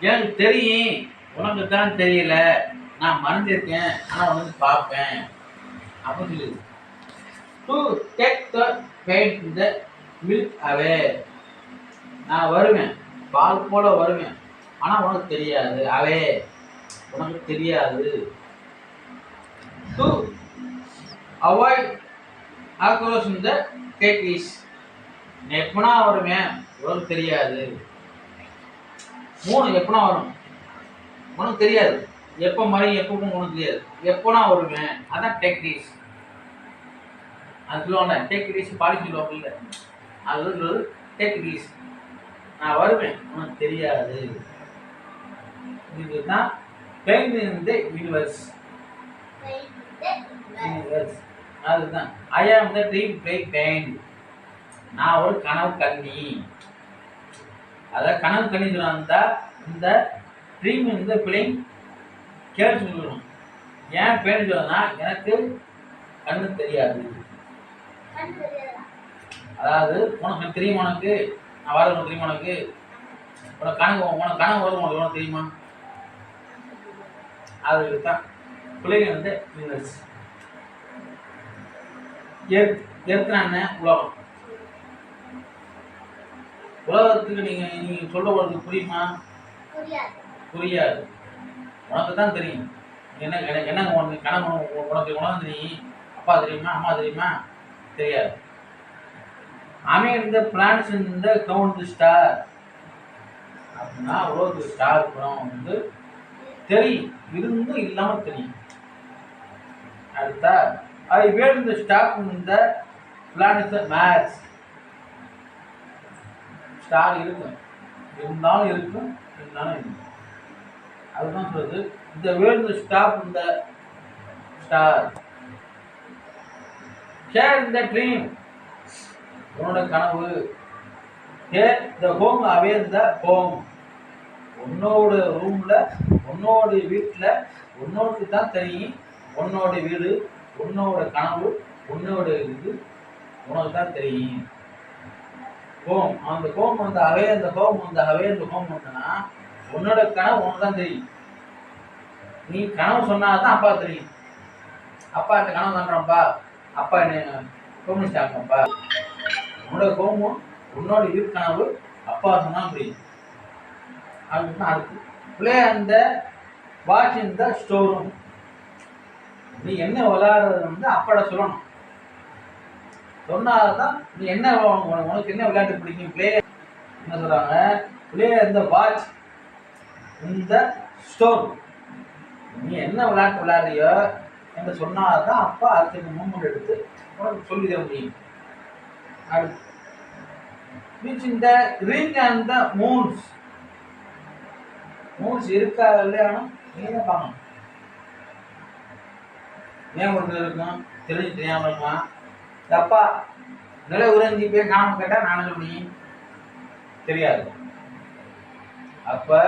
எனக்கு தெரியும். உனக்கு தான் தெரியல. நான் மறந்துருக்கேன். ஆனால் உனக்கு பார்ப்பேன். அப்படின்னு சொல்லுது டு டேக் த பெயிண்ட் இந்த மில்க் அவே நான் வருவேன். பால் போல வருவேன். ஆனால் உனக்கு தெரியாது. அவே. உனக்கு தெரியாது. டு அவாய்ட் ஆக்ரோஷ் இந்த டேக்ரிஸ் எப்போனா வருவேன். உனக்கு தெரியாது. மூணு எப்பனா வரும்? உனக்கு தெரியாது. எப்போ மாதிரி எப்பவும் உனக்கு தெரியாது. எப்போனா வருவேன் அதான் டெக்னிக்ஸ் அது சொல்லுவாங்க டெக்னிக்ஸ் பாடி சொல்லுவாங்க இல்லை அது சொல்றது டெக்னிக்ஸ் நான் வருவேன் உனக்கு தெரியாது. இதுதான் பெயின் இந்த யூனிவர்ஸ் யூனிவர்ஸ் அதுதான். ஐ ஆம் த ட்ரீம் பிளே பெயின் நான் ஒரு கனவு கண்ணி. அதாவது கனவு கண்ணி சொன்னா இந்த ட்ரீம் இந்த பிள்ளைங்க கேள்வி சொல்லணும் ஏன் பேர் சொல்லணும்னா எனக்கு கண்ணு தெரியாது. அதாவது உனக்கு தெரியுமா உனக்கு? நான் வர உனக்கு தெரியுமா உனக்கு? உனக்கு கனவு உனக்கு கனவு வரும் உனக்கு உனக்கு தெரியுமா? அதுக்கு தான் பிள்ளைங்க வந்து யூனிவர்ஸ் எர்த் எர்த்னா என்ன? உலகம். உலகத்துக்கு நீங்க நீங்க சொல்ல போறது புரியுமா? புரியாது. உனக்கு தான் தெரியும். என்ன என்ன உனக்கு கனவு உனக்கு உனக்கு தெரியும்? அப்பா தெரியுமா? அம்மா தெரியுமா? தெரியாது. அமே இந்த பிளான்ஸ் இந்த கவுண்ட் ஸ்டார் அப்படின்னா உலகத்துக்கு ஸ்டார் படம் வந்து தெரியும். இருந்தும் இல்லாமல் தெரியும். அடுத்தா ஐ வேர் இந்த ஸ்டாக் இந்த பிளானட்ஸ் மேட்ச் ஸ்டார் இருக்கும். இருந்தாலும் இருக்கும் இருந்தாலும் இருக்கும் அதுதான் சொல்றது. இந்த வேர்ல்டு ஸ்டாப் இந்த ஸ்டார். ஷேர் இந்த ட்ரீம் உன்னோட கனவு. Hair the home away the home உன்னோட ரூமில் உன்னோட வீட்டில் உன்னோடு தான் தெரியும். உன்னோட வீடு உன்னோட கனவு உன்னோட இது உனக்கு தான் தெரியும். ஹோம் அந்த ஹோம் வந்து அவே அந்த ஹோம் வந்து அவே அந்த ஹோம் வந்தனா உன்னோட கனவு உனக்கு தான் தெரியும். நீ கனவு சொன்னாதான் அப்பா தெரியும். அப்பா இந்த கனவு காண்றான்ப்பா அப்பா என்ன கோமிஸ்ட் ஆகணும்ப்பா உன்னோட கோமும் உன்னோட இரு கனவு அப்பா சொன்னா புரியும். அப்படின்னு அடுத்து பிளே அந்த வாட்ச் இந்த ஸ்டோர் ரூம் நீ என்ன விளையாடுறது வந்து அப்பாட சொல்லணும். சொன்னால்தான் நீ என்ன உனக்கு என்ன விளையாட்டு பிடிக்கும்? பிளே என்ன சொல்கிறாங்க பிளே இந்த வாட்ச் இந்த ஸ்டோர் நீ என்ன விளையாட்டு விளையாடுறியோ என்று சொன்னாதான் அப்பா அதுக்கு மூமெண்ட் எடுத்து உனக்கு சொல்லி முடியும். அடுத்து which in the ring and the moons இருக்கா இல்லையானோ நீ தான் பார்க்கணும். ஏன் ஒன்று இருக்கும் தெரிஞ்சு தெரியாமல் இருக்கலாம் தப்பா. நில அஞ்சு போய் காம கேட்டா நானும் சொல்லி தெரியாது. அப்ப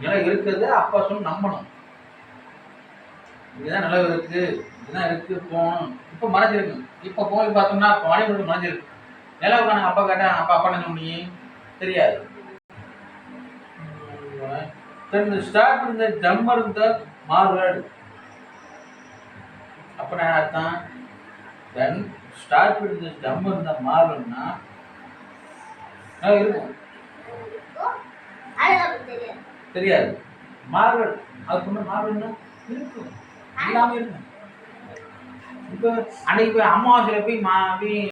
நிலம் இருக்குது அப்பா சொல்லி நம்பணும். இதுதான் நிலவு இருக்கு. இதுதான் இருக்கு போகணும். இப்போ மறைஞ்சிருக்கு. இப்போ போய் பார்த்தோம்னா மணிபுரம் மறைஞ்சிருக்கு. நிலவு நான் அப்பா கேட்டா அப்பா அப்பா என்ன முடியும் தெரியாது. தென் ஸ்டார்ட் இந்த ஜம்மர் இருந்த மார்வேர்டு அப்போ நான் அர்த்தம். தென் ஸ்டார்ட் இந்த ஜம்மர் இந்த மார்வேர்டுனா இருக்கும். தெரியாது. மார்வல் அது சொன்ன மார்வல்னா இருக்கும். எல்லாமே இருக்கும். இப்போ அன்னைக்கு போய் அமாவாசையில் போய் மா போய்